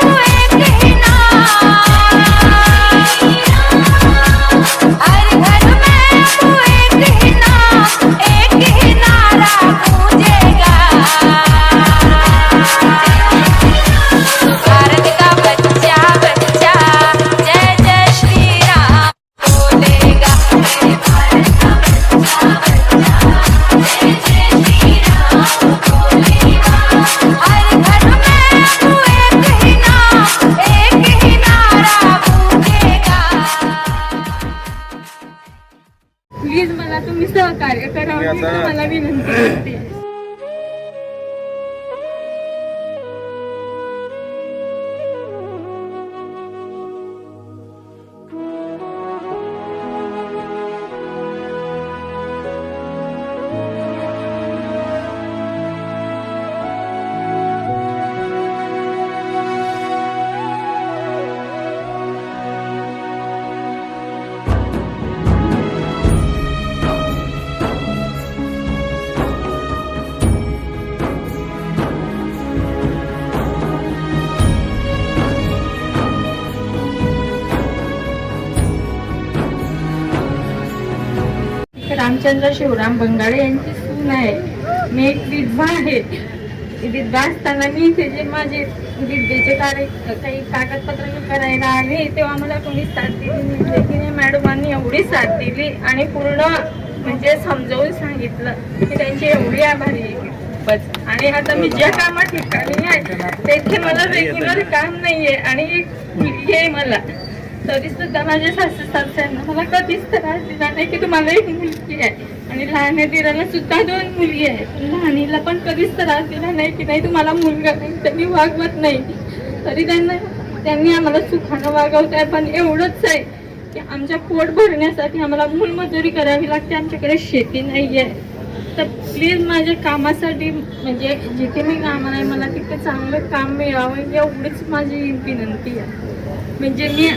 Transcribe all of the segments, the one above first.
तू एक सहकार्य करावं मी तुम्हाला विनंती रामचंद्र शिवराम बंगाळे यांची सून आहे. मी एक विधवा आहे. विधवा असताना मी इथे जे माझे विद्येचे कार्य काही कागदपत्र मी करायला आले तेव्हा मला कोणी साथ दिली नाही. मॅडमांनी एवढी साथ दिली आणि पूर्ण म्हणजे समजावून सांगितलं की त्यांची एवढी आभारी आहे. बस. आणि आता मी ज्या कामा ठिकाणी आहे तेथे मला रेग्युलर काम नाहीये आणि एक मुलगी आहे मला. तरी सुद्धा माझ्या सासू सासऱ्यांना मला कधीच त्रास दिला नाही की तुम्हाला एक मुलगी आहे. आणि लहान दिराला सुद्धा दोन मुलगी आहेत. लहानीला पण कधीच त्रास दिला नाही की नाही तुम्हाला मुलगा नाही त्यांनी वागवत नाही. तरी त्यांना त्यांनी आम्हाला सुखानं वागवत आहे पण एवढंच आहे की आमच्या पोट भरण्यासाठी आम्हाला मूलमजुरी करावी लागते. आमच्याकडे शेती नाही आहे तर प्लीज माझ्या कामासाठी म्हणजे जिथे मी काम आहे मला तिथे चांगलं काम मिळावं एवढीच माझी विनंती आहे. म्हणजे मी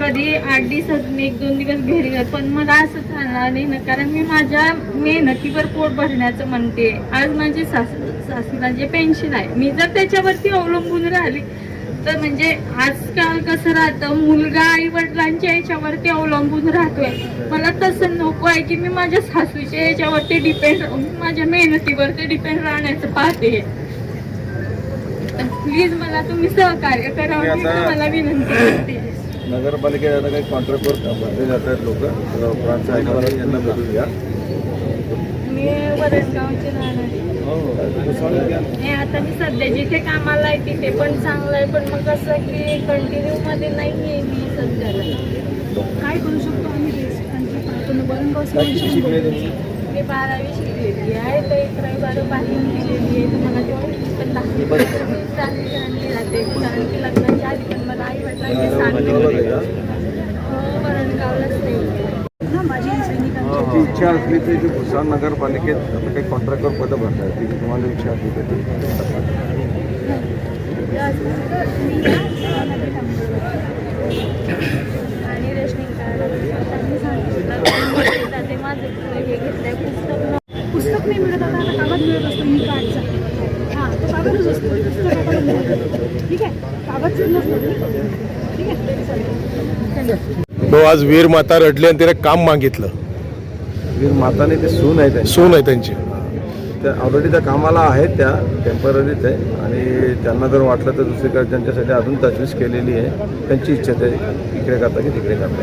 कधी आठ दिवसात मी एक दोन दिवस घरी जात पण मला असं चालणार नाही ना. कारण मी माझ्या मेहनतीवर पोट भरण्याचं म्हणते. आज माझे सासू सासूला जे पेन्शन आहे मी जर त्याच्यावरती अवलंबून राहिली तर म्हणजे आजकाल कसं राहतं मुलगा आई वडिलांच्या याच्यावरती अवलंबून राहतोय. मला तसं नको आहे की मी माझ्या सासूच्या याच्यावरती डिपेंड माझ्या मेहनतीवरती डिपेंड राहण्याचं पाहते. प्लीज मला तुम्ही सहकार्य करावं मी आता- तुम्हाला विनंती करते. नगरपालिकेत आता काही कॉन्ट्रॅक्टवर भरले जात आहेत लोक. यांना भेटून घ्या मी वरसगावचे राहणार. नाही आता मी सध्या जिथे कामाला आहे तिथे पण चांगलं आहे पण मग कसं की कंटिन्यू मध्ये नाही आहे मी सध्याला. काय करू शकतो आम्ही मी बारावी शिकलेली आहे तर अकरावी बारावी बाहेरून दिलेली आहे तर मला तेव्हा पण दहावी पर्यंत चांगली आणली जाते कारण की लग्नाच्या आधी पण मला आई वडिलांनी सांगितलं हो वरणगावलाच नाही ना माझी सैनिकांची ती इच्छा असली तर इथे भुसावळ नगरपालिकेत आता काही कॉन्ट्रॅक्टवर पदं भरतात. ती तुम्हाला इच्छा असली तर ती ते हे पुस्तक न- पुस्तक नाही मिळत. आता आता कागद मिळत असतो ई कार्डचा. हां तो कागदच असतो. पुस्तक आता मिळत नाही. ठीक आहे? कागद नसतो ठीक आहे? चालेल. तो आज वीर माता रडली आणि तिने काम मागितलं. माताने ते सून आहे त्यांची. सून आहे त्यांची. त्या ऑलरेडी त्या कामाला आहेत त्या टेम्पररीच आहे आणि त्यांना जर वाटलं तर दुसरीकडे त्यांच्यासाठी अजून तजवीज केलेली आहे त्यांची इच्छा ते इकडे करता की तिकडे करता